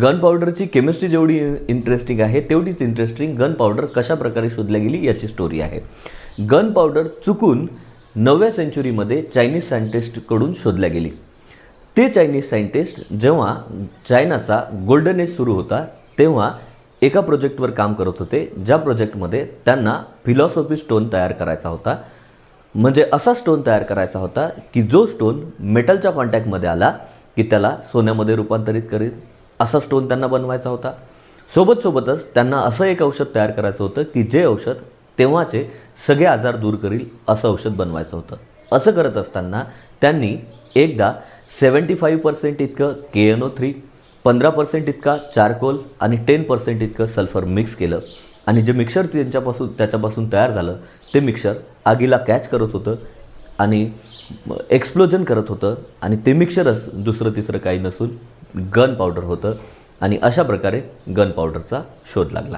Gun पावडरची chemistry जेवढी interesting आहे तेवढीच इंटरेस्टिंग गन पावडर कशा प्रकारे शोधल्या गेली याची स्टोरी आहे. गन पावडर चुकून नवव्या सेंचुरीमध्ये चायनीज सायंटिस्टकडून शोधल्या गेली. ते चायनीज सायंटिस्ट जेव्हा चायनाचा गोल्डन एज सुरू होता तेव्हा एका प्रोजेक्टवर काम करत होते ज्या प्रोजेक्टमध्ये त्यांना फिलॉसॉफी स्टोन तयार करायचा होता. म्हणजे असा स्टोन तयार करायचा होता की जो स्टोन मेटलच्या कॉन्टॅक्टमध्ये आला की त्याला सोन्यामध्ये रूपांतरित करीत असा स्टोन त्यांना बनवायचा होता. सोबत सोबतच त्यांना असं एक औषध तयार करायचं होतं की जे औषध तेव्हाचे सगळे आजार दूर करील असं औषध बनवायचं होतं. असं करत असताना त्यांनी एकदा सेवन्टी फाईव्ह पर्सेंट इतकं के एन ओ थ्री पंधरा पर्सेंट इतका चारकोल आणि टेन पर्सेंट इतकं सल्फर मिक्स केलं. आणि जे मिक्सर त्यांच्यापासून त्याच्यापासून तयार झालं ते मिक्सर आगीला कॅच करत होतं आणि एक्सप्लोजन करत होतं. आणि ते मिक्सरच दुसरं तिसरं काही नसून गन पावडर होतं आणि अशा प्रकारे गन पावडरचा शोध लागला.